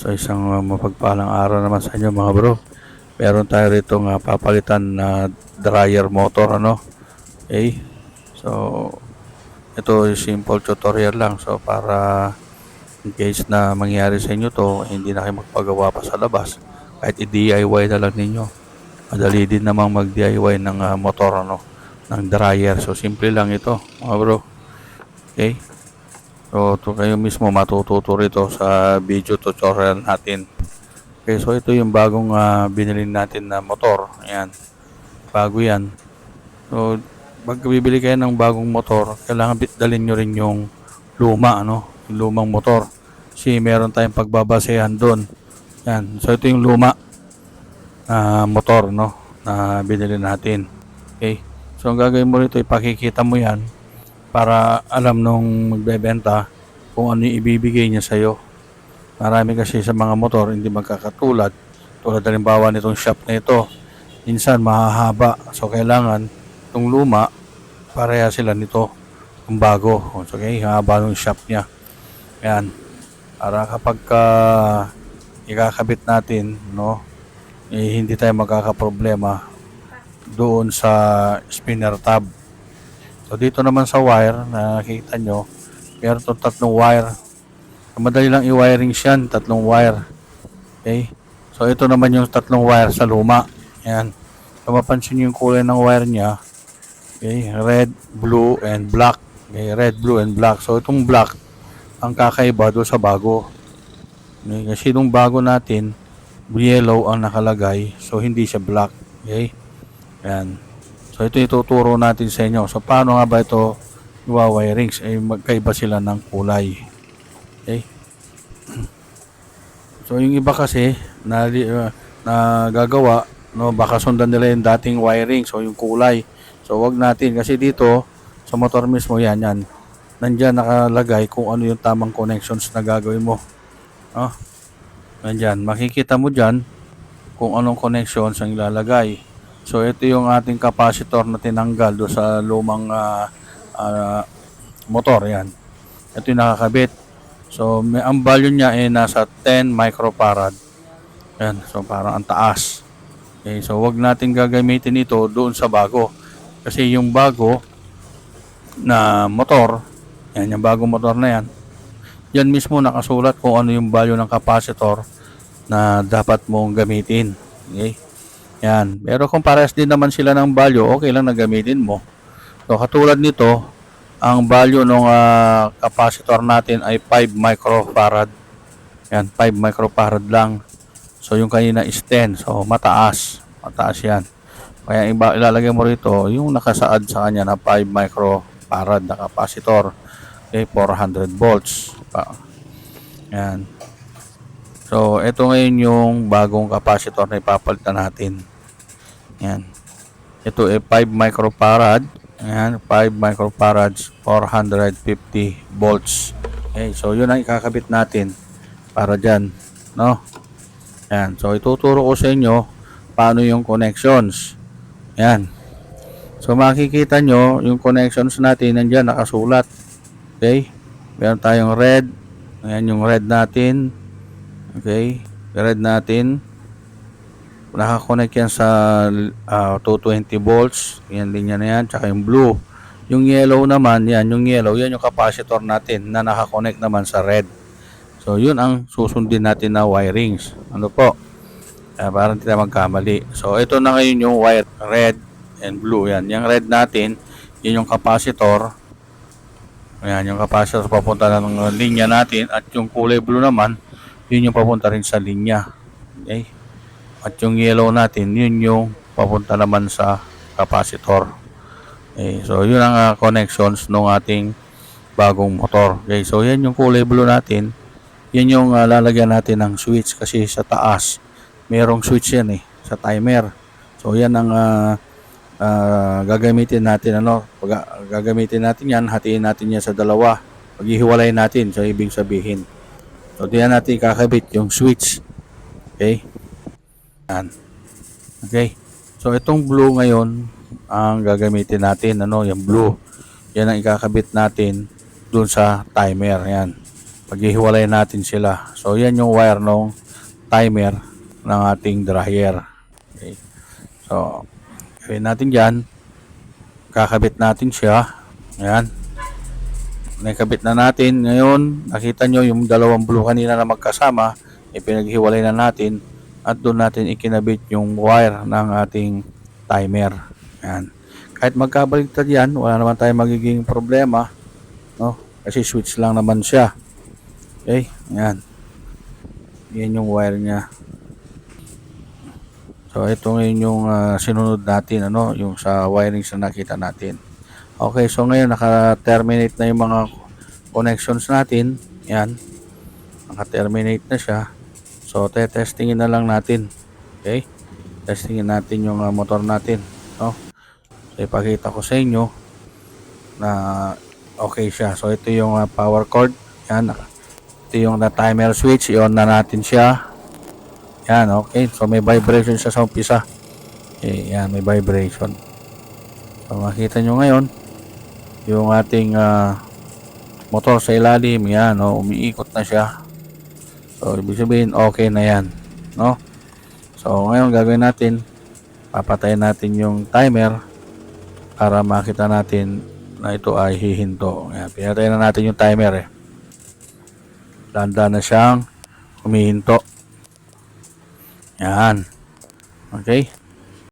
So isang uh, mapagpalang araw naman sa inyo mga bro. Meron tayo rito nga papalitan na dryer motor ano. Okay. So ito simple tutorial lang. So para in case na mangyari sa inyo to, hindi na kayo magpagawa pa sa labas. Kahit i-DIY na lang ninyo. Madali din namang mag-DIY ng ah, motor ano, ng dryer. So simple lang ito mga bro. Okay. So, to kayo mismo matututo rito sa video tutorial natin. Okay, so ito yung bagong ah, binili natin na motor. Ayan. Bago yan. So, pag bibili kayo ng bagong motor, kailangan dalhin nyo rin yung luma, ano? Yung lumang motor. Kasi meron tayong pagbabasehan doon. Yan. So, ito yung luma na motor, no? Na binili natin. Okay. So, ang gagawin mo rito, ipakikita mo yan para alam nung magbebenta kung ano yung ibibigay niya sa'yo. Marami kasi sa mga motor hindi magkakatulad. Tulad halimbawa nitong shop na ito. Minsan mahahaba. So kailangan itong luma pareha sila nito yung bago. So okay, haba ng shop niya. Yan. Para kapag ka ikakabit natin, no, eh, hindi tayo magkakaproblema doon sa spinner tab. So dito naman sa wire, nakikita nyo, meron itong tatlong wire. Madali lang i-wiring siyan, tatlong wire. Okay? So ito naman yung tatlong wire sa luma. Ayan. Kung mapansin yung kulay ng wire niya, okay, red, blue, and black. Okay, red, blue, and black. So itong black, ang kakaiba doon sa bago. Okay, kasi nung bago natin, yellow ang nakalagay, so hindi siya black. Okay? Ayan. So ito ituturo natin sa inyo. So paano nga ba ito iwa-wirings? Eh magkaiba sila ng kulay. Okay? So yung iba kasi na, uh, na gagawa, no, baka sundan nila yung dating wiring, so yung kulay. So wag natin kasi dito sa motor mismo yan yan. Nandiyan nakalagay kung ano yung tamang connections na gagawin mo. No? Nandiyan, makikita mo diyan kung anong connections ang ilalagay. So ito yung ating capacitor na tinanggal do sa lumang ah, ah, motor yan. Ito yung nakakabit. So may ang value niya ay nasa 10 microfarad. Yan, so parang ang taas. Okay, so wag natin gagamitin ito doon sa bago. Kasi yung bago na motor, yan yung bagong motor na yan. Yan mismo nakasulat kung ano yung value ng capacitor na dapat mong gamitin. Okay? Yan. Pero kung parehas din naman sila ng value, okay lang na gamitin mo. So, katulad nito, ang value ng ah, capacitor natin ay 5 microfarad. Yan, 5 microfarad lang. So, yung kanina is 10. So, mataas. Mataas yan. Kaya iba, ilalagay mo rito yung nakasaad sa kanya na 5 microfarad na capacitor. Okay, 400 volts. Pa. Yan. So, ito ngayon yung bagong capacitor na ipapalitan natin. Yan. Ito ay 5 microfarad. Yan, 5 microfarads, 450 volts. Okay, so yun ang ikakabit natin para dyan. No? Yan. So, ituturo ko sa inyo paano yung connections. Yan. So, makikita nyo yung connections natin nandyan nakasulat. Okay? Meron tayong red. Ayan yung red natin. Okay? Red natin. Nakakonect yan sa ah, 220 volts. Yan linya na yan. Tsaka yung blue. Yung yellow naman, yan. Yung yellow, yan yung capacitor natin na nakakonect naman sa red. So, yun ang susundin natin na wirings. Ano po? Uh, para hindi tayo magkamali. So, ito na ngayon yung wire red and blue. Yan. Yung red natin, yun yung capacitor. Ayan, yung capacitor papunta na ng linya natin. At yung kulay blue naman, yun yung papunta rin sa linya. Okay? At yung yellow natin, yun yung papunta naman sa capacitor. Okay, so yun ang ah, connections ng ating bagong motor. Okay, so yan yung kulay blue natin. Yan yung ah, lalagyan natin ng switch kasi sa taas merong switch yan eh sa timer. So yan ang ah, ah, gagamitin natin ano, pag gagamitin natin yan, hatiin natin yan sa dalawa. Paghihiwalay natin, so ibig sabihin. So diyan natin kakabit yung switch. Okay? Yan. Okay. So itong blue ngayon ang gagamitin natin ano, yung blue. Yan ang ikakabit natin dun sa timer yan. paghihiwalay natin sila. So, yan yung wire ng timer ng ating dryer. Okay. So, gawin natin dyan. Kakabit natin siya. Ayan. Nakabit na natin. Ngayon, nakita nyo yung dalawang blue kanina na magkasama, ipinaghiwalay na natin at doon natin ikinabit yung wire ng ating timer. Ayan. Kahit magkabaliktad yan, wala naman tayong magiging problema. No? Kasi switch lang naman siya. Okay? Ayan. Yan yung wire niya. So, ito ngayon yung ah, sinunod natin, ano, yung sa wiring na nakita natin. Okay, so ngayon naka-terminate na yung mga connections natin. Yan. Naka-terminate na siya. So, te-testingin na lang natin. Okay? Testingin natin yung ah, motor natin. No? So, ipakita ko sa inyo na okay siya. So, ito yung ah, power cord. Yan. Ito yung na timer switch. I-on na natin siya. Yan, okay. So, may vibration siya sa umpisa. Okay, yan, may vibration. So, makita nyo ngayon, yung ating ah, motor sa ilalim, yan, no, umiikot na siya. So, ibig sabihin, okay na yan, no? So, ngayon gagawin natin, papatayin natin yung timer para makita natin na ito ay hihinto. Yan, pinatayin na natin yung timer eh. Landa na siyang humihinto. Yan. Okay?